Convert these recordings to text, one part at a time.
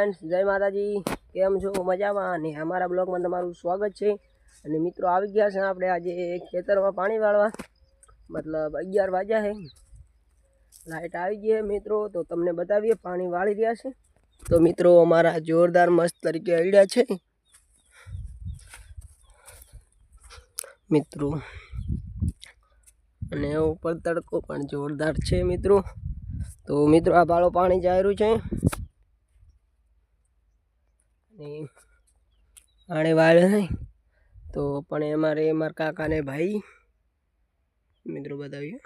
Friends જય માતાજી. કેમ છો? મજામાં? અને અમારા બ્લોગમાં તમારું સ્વાગત છે. અને મિત્રો આવી ગયા છે આપણે આજે ખેતરમાં પાણી વાળવા. મતલબ અગિયાર વાગ્યા છે. લાઇટ આવી ગઈ મિત્રો, તો તમને બતાવીએ પાણી વાળી રહ્યા છે. તો મિત્રો અમારા જોરદાર મસ્ત તરીકે અડ્યા છે. મિત્રો, અને ઉપર તડકો પણ જોરદાર છે મિત્રો. તો મિત્રો આ બાળો પાણી જાયરું છે. આણે વાળ તો પણ અમારે મારા કાકાને ભાઈ, મિત્રો બતાવીએ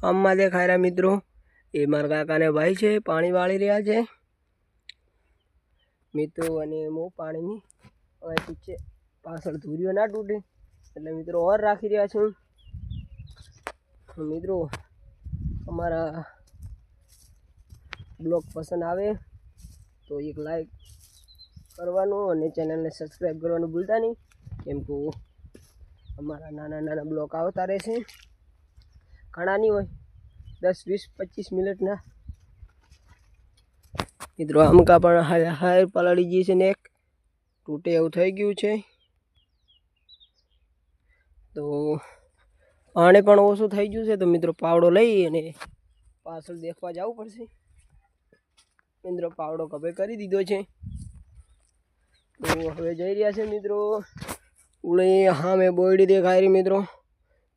આમમાં દેખાય રહ્યા મિત્રો, એ મારા કાકાને ભાઈ છે, પાણી વાળી રહ્યા છે. મિત્રો, અને હું પાણીની હવે પીછે પાછળ ધૂર્યો ના તૂટે. એટલે મિત્રો, ઓર રાખી રહ્યા છું. મિત્રો અમારા બ્લોગ પસંદ આવે તો એક લાઈક કરવાનું અને ચેનલને સબસ્ક્રાઈબ કરવાનું ભૂલતા નહીં. કેમ કે અમારા નાના નાના બ્લોગ આવતા રહેશે ઘણા નહીં હોય. દસ, વીસ, પચીસ મિનિટના. મિત્રો અમકા પણ હાય હાય પલાળી ગઈ છે ને એક. તૂટે એવું થઈ ગયું છે. તો પાણી પણ ઓછું થઈ ગયું છે. તો મિત્રો, પાવડો લઈ અને પાછળ દેખવા જવું પડશે. મિત્રો, પાવડો કભે કરી દીધો છે. તો હવે જઈ રહ્યા છે મિત્રો. ઉડે હા મેં બોયડી દેખાય રહી મિત્રો.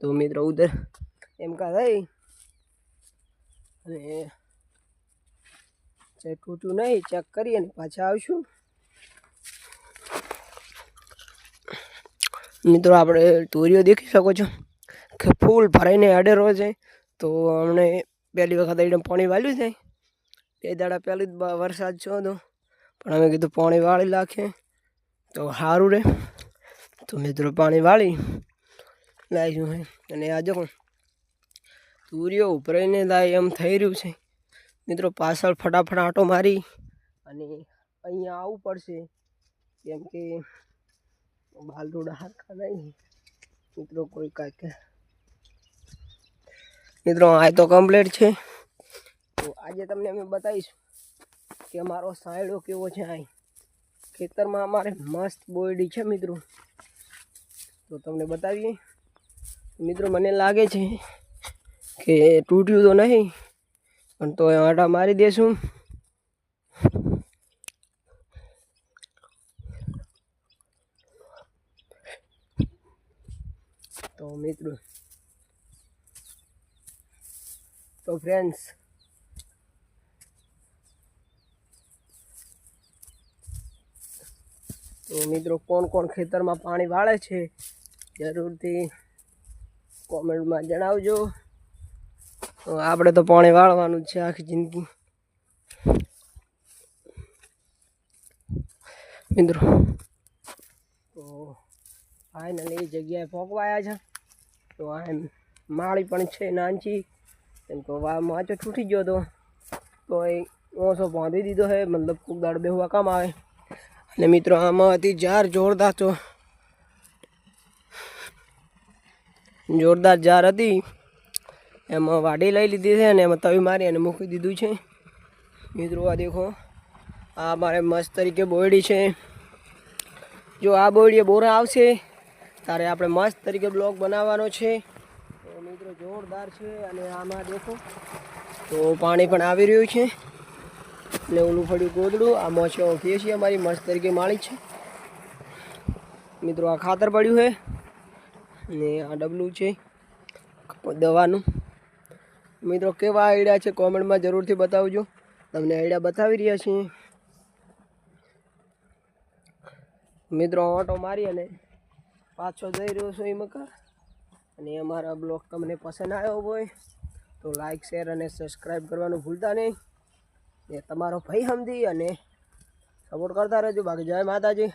તો મિત્રો, ઉધર એમ કા થઈ અને ચેક તૂટ્યું નહીં, ચેક કરી અને પાછા આવશું. મિત્રો, આપણે તોરીઓ દેખી શકો છો? કે ફૂલ ભરાઈને અડેરો છે. તો અમને પહેલી વખત એકદમ પાણી વાળ્યું છે. બે દાડા પહેલી જ વરસાદ છો તો પણ અમે કીધું પાણી વાળી નાખીએ. તો સારું રહે તો મિત્રો પાણી વાળી લાવીશું હે. અને આ જો તુરીઓ ઉભરાઈને લાય એમ થઈ રહ્યું છે. મિત્રો પાછળ ફટાફટ આંટો મારી અને અહીંયા આવવું પડશે. કેમ કે બાલ રોડ હારખા નહીં. મિત્રો કોઈ કાંઈક મિત્રો, આ તો કમ્પ્લીટ છે. તો આજે તમને અમે બતાવીશું કે અમારો સાયડો કેવો છે અહીં. ખેતરમાં અમારે મસ્ત બોયડી છે મિત્રો. તો તમને બતાવીએ. મિત્રો, મને લાગે છે કે તૂટ્યું તો નહીં, પણ તો આંટા મારી દેશું. તો મિત્રો તો ફ્રેન્ડ્સ તો મિત્રો, કોણ કોણ ખેતરમાં પાણી વાળે છે? જરૂરથી કોમેન્ટમાં જણાવજો. આપણે તો પાણી વાળવાનું છે આખી જિંદગી. મિત્રો, તો ફાઇનલી જગ્યાએ પહોંચવાયા છે. તો આ માળી પણ છે નાનચી એમ તો વા માચો તૂટી ગયો તો. તો એ ઓછો બાંધી દીધો છે, મતલબ ખૂબ દાડ બેહવા કામ આવે. અને મિત્રો, આમાં હતી જાર જોરદાર તો. જોરદાર જાર હતી. એમાં વાડી લઈ લીધી છે અને એમાં તવી મારી અને મૂકી દીધું છે. મિત્રો, આ દેખો. આ મારે મસ્ત તરીકે બોયડી છે. જો આ બોયડીએ બોરા આવશે, તારે આપણે મસ્ત તરીકે બ્લોગ બનાવવાનો છે. જોરદાર છે અને આમાં દેખો, તો પાણી પણ આવી રહ્યું છે. ને ઓલું ફળ્યું ગોદડું, આ મોછો કહીએ છીએ, અમારી મસ્ત તરીકે માળી છે. મિત્રો, આ ખાતર પડ્યું છે. ને આ ડબલું છે, દવાનું. મિત્રો, કેવા આઈડિયા છે કોમેન્ટમાં જરૂરથી બતાવજો. તમને આઈડિયા બતાવી રહ્યા છીએ. મિત્રો, ઓટો મારી અને પાછો જઈ રહ્યો છું એ મકા અને અમારા બ્લોગ તમને પસંદ આવ્યો હોય તો લાઈક, શેર અને સબસ્ક્રાઈબ કરવાનું ભૂલતા નહીં. એ તમારો ભાઈ સમજી અને સપોર્ટ કરતા રહેજો. બાકી જય માતાજી.